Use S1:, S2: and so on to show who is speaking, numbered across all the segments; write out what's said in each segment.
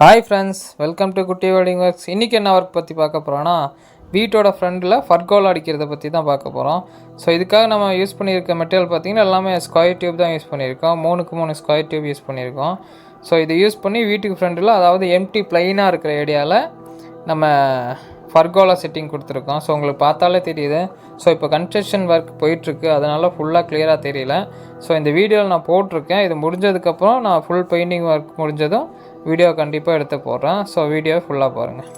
S1: Hi friends welcome to Kutty welding works இன்றைக்கி என்ன work பற்றி பார்க்க போகிறோன்னா வீட்டோட ஃப்ரண்டில் ஃபர்கோல் அடிக்கிறத பற்றி தான் பார்க்க போகிறோம் ஸோ இதுக்காக நம்ம யூஸ் பண்ணியிருக்க மெட்டீரியல் பார்த்திங்கன்னா எல்லாமே ஸ்கொயர் டியூப் தான் யூஸ் பண்ணியிருக்கோம். மூணுக்கு மூணு ஸ்கொயர் டியூப் யூஸ் பண்ணியிருக்கோம். ஸோ இது யூஸ் பண்ணி வீட்டுக்கு ஃப்ரண்டில் அதாவது எம்டி பிளைனாக இருக்கிற ஏரியாவில் நம்ம ஃபர்கோலா செட்டிங் கொடுத்துருக்கோம். ஸோ உங்களுக்கு பார்த்தாலே தெரியுது. ஸோ இப்போ கன்ஸ்ட்ரக்ஷன் ஒர்க் போயிட்டுருக்கு. அதனால் ஃபுல்லாக கிளியராக தெரியல. ஸோ இந்த வீடியோவில் நான் போட்டிருக்கேன். இது முடிஞ்சதுக்கப்புறம் நான் ஃபுல் பெயிண்டிங் ஒர்க் முடிஞ்சதும் வீடியோ கண்டிப்பாக எடுத்து போடுறேன். ஸோ வீடியோ ஃபுல்லாக பாருங்கள்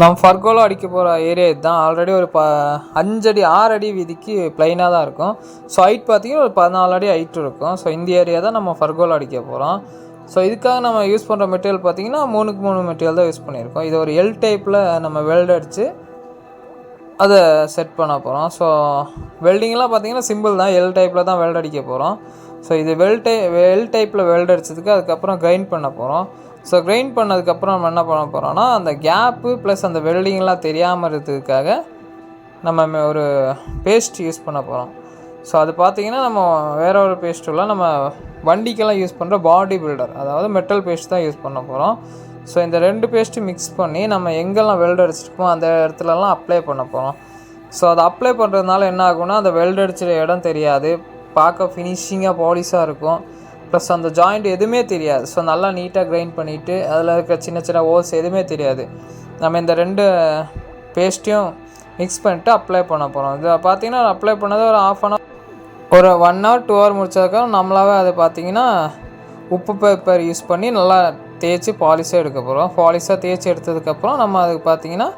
S1: நம்ம ஃபர்கோலோ அடிக்க போகிற ஏரியா இதுதான். ஆல்ரெடி ஒரு ப அஞ்சடி ஆறு அடி வீதிக்கு ப்ளைனாக தான் இருக்கும். ஸோ ஹைட் பார்த்தீங்கன்னா ஒரு பதினாலு அடி ஹைட் இருக்கும். ஸோ இந்த ஏரியா தான் நம்ம ஃபர்கோலோ அடிக்க போகிறோம் ஸோ இதுக்காக நம்ம யூஸ் பண்ணுற மெட்டீரியல் பார்த்தீங்கன்னா மூணுக்கு மூணு மெட்டீரியல் தான் யூஸ் பண்ணியிருக்கோம். இது ஒரு எல் டைப்பில் நம்ம வெல்ட் அடித்து அதை செட் பண்ண போகிறோம் ஸோ வெல்டிங்லாம் பார்த்தீங்கன்னா சிம்பிள் தான். எல் டைப்பில் தான் வெல்ட் அடிக்க போகிறோம் ஸோ இது வெல் டை வெல் டைப்பில் வெல்ட் அடித்ததுக்கு அதுக்கப்புறம் கிரைண்ட் பண்ண போகிறோம் ஸோ கிரைண்ட் பண்ணதுக்கப்புறம் நம்ம என்ன பண்ண போகிறோம்னா அந்த கேப்பு ப்ளஸ் அந்த வெல்டிங்லாம் தெரியாமல் இருக்கிறதுக்காக நம்ம ஒரு பேஸ்ட் யூஸ் பண்ண போகிறோம் ஸோ அது பார்த்தீங்கன்னா நம்ம வேற ஒரு பேஸ்ட்டுலாம் நம்ம வண்டிக்கெல்லாம் யூஸ் பண்ணுற பாடி பில்டர் அதாவது மெட்டல் பேஸ்ட் தான் யூஸ் பண்ண போகிறோம் ஸோ இந்த ரெண்டு பேஸ்ட்டு மிக்ஸ் பண்ணி நம்ம எங்கெல்லாம் வெல்ட் அடிச்சிருக்கோமோ அந்த இடத்துலலாம் அப்ளை பண்ண போகிறோம் ஸோ அதை அப்ளை பண்ணுறதுனால என்ன ஆகும்னா அந்த வெல்ட் அடிச்சிட இடம் தெரியாது. பார்க்க ஃபினிஷிங்காக பாலிஷாக இருக்கும். ப்ளஸ் அந்த ஜாயிண்ட் எதுவுமே தெரியாது. ஸோ நல்லா நீட்டாக கிரைண்ட் பண்ணிவிட்டு அதில் இருக்க சின்ன சின்ன ஹோல்ஸ் எதுவுமே தெரியாது. நம்ம இந்த ரெண்டு பேஸ்ட்டையும் மிக்ஸ் பண்ணிட்டு அப்ளை பண்ண போகிறோம் இது பார்த்தீங்கன்னா அப்ளை பண்ணது ஒரு ஆஃப் அன் ஒரு ஒன் ஹவர் டூ ஹவர் முடிச்சதுக்கப்புறம் நம்மளாவே அதை பார்த்தீங்கன்னா உப்பு பேப்பர் யூஸ் பண்ணி நல்லா தேய்ச்சி பாலிஷாக எடுக்க போகிறோம் பாலிஷாக தேய்ச்சி எடுத்ததுக்கப்புறம் நம்ம அதுக்கு பார்த்தீங்கன்னா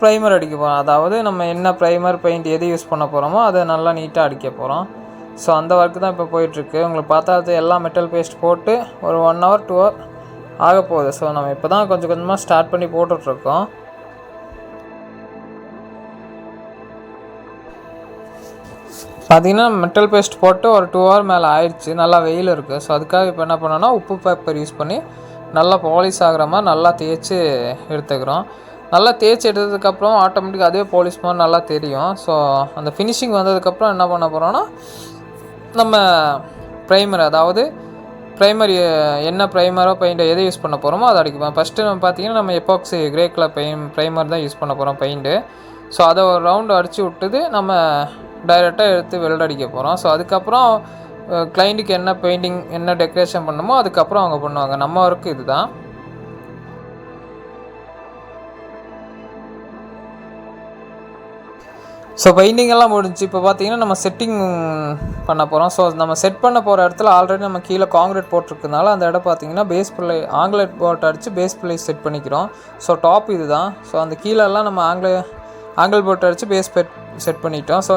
S1: ப்ரைமர் அடிக்க போகிறோம் அதாவது நம்ம என்ன ப்ரைமர் பெயிண்ட் எது யூஸ் பண்ண போகிறோமோ அதை நல்லா நீட்டாக அடிக்க போகிறோம் ஸோ அந்த ஒர்க்கு தான் இப்போ போயிட்டுருக்கு. உங்களுக்கு பார்த்தா அது எல்லா மெட்டல் பேஸ்ட் போட்டு ஒரு ஒன் ஹவர் டூ ஹவர் ஆக போகுது. ஸோ நம்ம இப்போ தான் கொஞ்சம் கொஞ்சமாக ஸ்டார்ட் பண்ணி போட்டுட்ருக்கோம். பார்த்தீங்கன்னா மெட்டல் பேஸ்ட் போட்டு ஒரு டூ ஹவர் மேலே ஆயிடுச்சு நல்லா வெயில் இருக்குது ஸோ அதுக்காக இப்போ என்ன பண்ணோன்னா உப்பு பேப்பர் யூஸ் பண்ணி நல்லா பாலிஷ் ஆகிற மாதிரி நல்லா தேய்ச்சி எடுத்துக்கிறோம். நல்லா தேய்ச்சி எடுத்ததுக்கப்புறம் ஆட்டோமேட்டிக்காக அதே பாலிஷ் மாதிரி நல்லா தெரியும். ஸோ அந்த ஃபினிஷிங் வந்ததுக்கப்புறம் என்ன பண்ண போகிறோன்னா நம்ம ப்ரைமர் அதாவது ப்ரைமர் என்ன ப்ரைமரோ பெயிண்ட் எதை யூஸ் பண்ண போகிறோமோ அதை அடிக்கலாம் ஃபஸ்ட்டு நம்ம பார்த்தீங்கன்னா நம்ம epoxy grey colour paint primer தான் யூஸ் பண்ண போகிறோம் பெயிண்ட்டு ஸோ அதை ஒரு ரவுண்டு அடித்து விட்டுது நம்ம டைரெக்டாக எடுத்து வெல்ட் அடிக்க போகிறோம் ஸோ அதுக்கப்புறம் கிளைண்ட்டுக்கு என்ன பெயிண்டிங் என்ன டெக்கரேஷன் பண்ணணுமோ அதுக்கப்புறம் அவங்க பண்ணுவாங்க. நம்ம ஒர்க்கு இதுதான். ஸோ பெயிண்டிங் எல்லாம் முடிஞ்சு இப்போ பார்த்தீங்கன்னா நம்ம செட்டிங் பண்ண போகிறோம் ஸோ நம்ம செட் பண்ண போகிற இடத்துல ஆல்ரெடி நம்ம கீழே காங்கிரீட் போட்டிருக்கனால அந்த இடம் பார்த்தீங்கன்னா பேஸ் பிள்ளை ஆங்கிலேட் போட்டு அடித்து பேஸ் பிள்ளை செட் பண்ணிக்கிறோம். ஸோ டாப் இது தான் ஸோ அந்த கீழெல்லாம் நம்ம ஆங்கில ஆங்கிள் போட்டு அடித்து பேஸ் பெட் செட் பண்ணிட்டோம். ஸோ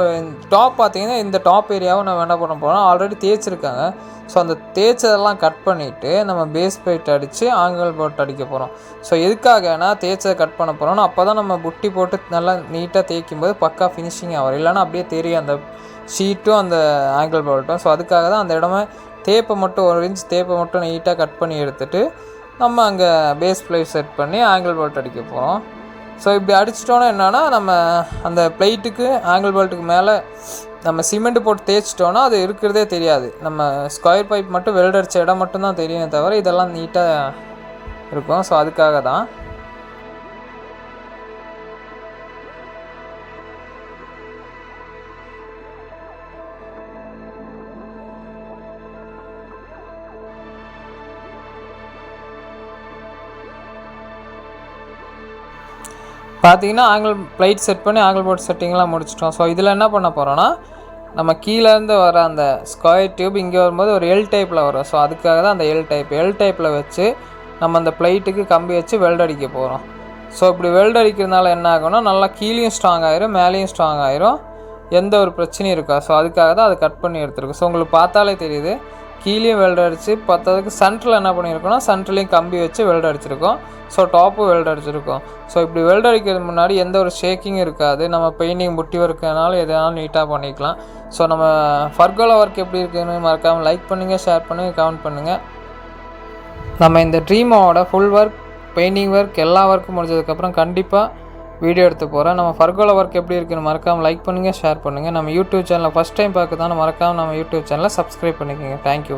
S1: டாப் பார்த்தீங்கன்னா இந்த டாப் ஏரியாவை நம்ம என்ன பண்ண போகிறோம் ஆல்ரெடி தேய்ச்சிருக்காங்க. ஸோ அந்த தேய்ச்சதெல்லாம் கட் பண்ணிவிட்டு நம்ம பேஸ் பெயிட் அடித்து ஆங்கிள் போட்டு அடிக்க போகிறோம் ஸோ எதுக்காகனா தேய்ச்சதை கட் பண்ண போகிறோம்னா அப்போ தான் நம்ம புட்டி போட்டு நல்லா நீட்டாக தேய்க்கும் போது பக்கா ஃபினிஷிங் ஆகும். இல்லைன்னா அப்படியே தெரியும் அந்த ஷீட்டும் அந்த ஆங்கிள் போல்ட்டும் ஸோ அதுக்காக தான் அந்த இடமே தேப்பை மட்டும் ஒரு இன்ச் தேப்பை மட்டும் நீட்டாக கட் பண்ணி எடுத்துகிட்டு நம்ம அங்கே பேஸ் பிளேட் செட் பண்ணி ஆங்கிள் போல்ட் அடிக்க போகிறோம் ஸோ இப்படி அடிச்சிட்டோன்னா என்னென்னா நம்ம அந்த பிளேட்டுக்கு ஆங்கிள் பால்ட்டுக்கு மேலே நம்ம சிமெண்ட் போட்டு தேய்ச்சிட்டோன்னா அது இருக்கிறதே தெரியாது. நம்ம ஸ்கொயர் பைப் மட்டும் வெல்ட் அடித்த இடம் மட்டும்தான் தெரியுமே தவிர இதெல்லாம் நீட்டாக இருக்கும். ஸோ அதுக்காக தான் பார்த்தீங்கன்னா ஆங்கிள் பிளைட் செட் பண்ணி ஆங்கிள் போர்ட் செட்டிங்லாம் முடிச்சிட்டோம். ஸோ இதில் என்ன பண்ண போகிறோன்னா நம்ம கீழேருந்து வர அந்த ஸ்கொயர் டியூப் இங்கே வரும்போது ஒரு எல் டைப்பில் வரும். ஸோ அதுக்காக தான் அந்த எல் டைப் எல் டைப்பில் வச்சு நம்ம அந்த பிளைட்டுக்கு கம்பி வச்சு வெல்ட் அடிக்க போகிறோம் ஸோ இப்படி வெல்ட் அடிக்கிறதுனால என்ன ஆகும்னா நல்லா கீழேயும் ஸ்ட்ராங் ஆயிரும் மேலேயும் ஸ்ட்ராங் ஆயிரும். எந்த ஒரு பிரச்சனையும் இருக்கா ஸோ அதுக்காக தான் அதை கட் பண்ணி எடுத்துருக்கு ஸோ உங்களுக்கு பார்த்தாலே தெரியுது. கீழேயும் வெல்ட் அடித்து பத்ததுக்கு சென்டரில் என்ன பண்ணியிருக்கோம்னா சென்டர்லேயும் கம்பி வச்சு வெல்ட் அடிச்சிருக்கோம் ஸோ டாப்பு வெல்ட் அடிச்சிருக்கோம் ஸோ இப்படி வெல்ட் அடிக்கிறது முன்னாடி எந்த ஒரு ஷேக்கிங்கும் இருக்காது. நம்ம பெயிண்டிங் புட்டி ஒர்க்குனாலும் எதனாலும் நீட்டாக பண்ணிக்கலாம். ஸோ நம்ம ஃபர்கோலா ஒர்க் எப்படி இருக்குன்னு மறக்காமல் லைக் பண்ணுங்கள் ஷேர் பண்ணுங்கள் கமெண்ட் பண்ணுங்கள் நம்ம இந்த ட்ரீமோட ஃபுல் ஒர்க் பெயிண்டிங் ஒர்க் எல்லா ஒர்க்கும் முடிஞ்சதுக்கப்புறம் கண்டிப்பாக வீடியோ எடுத்து போகிறேன் நம்ம ஃபர்கோல ஒர்க் எப்படி இருக்குன்னு மறக்காமல் லைக் பண்ணுங்கள் ஷேர் பண்ணுங்கள் நம்ம யூடியூப் சேனலை ஃபஸ்ட் டைம் பார்க்க மறக்காமல் நம்ம யூடியூப் சேனலை சப்ஸ்கிரைப் பண்ணிக்கோங்க. தேங்க்யூ